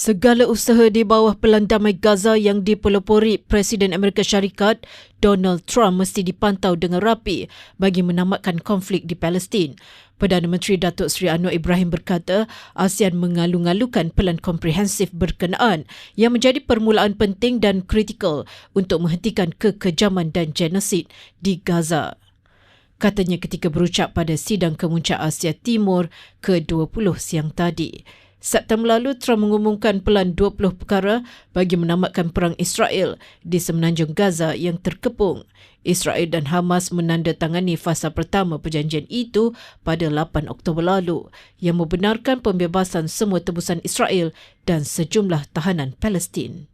Segala usaha di bawah pelan damai Gaza yang dipelopori Presiden Amerika Syarikat Donald Trump mesti dipantau dengan rapi bagi menamatkan konflik di Palestin. Perdana Menteri Datuk Seri Anwar Ibrahim berkata ASEAN mengalu-ngalukan pelan komprehensif berkenaan yang menjadi permulaan penting dan kritikal untuk menghentikan kekejaman dan genosid di Gaza. Katanya ketika berucap pada sidang kemuncak Asia Timur ke-20 siang tadi. September lalu, Trump mengumumkan pelan 20 perkara bagi menamatkan perang Israel di semenanjung Gaza yang terkepung. Israel dan Hamas menandatangani fasa pertama perjanjian itu pada 8 Oktober lalu yang membenarkan pembebasan semua tebusan Israel dan sejumlah tahanan Palestin.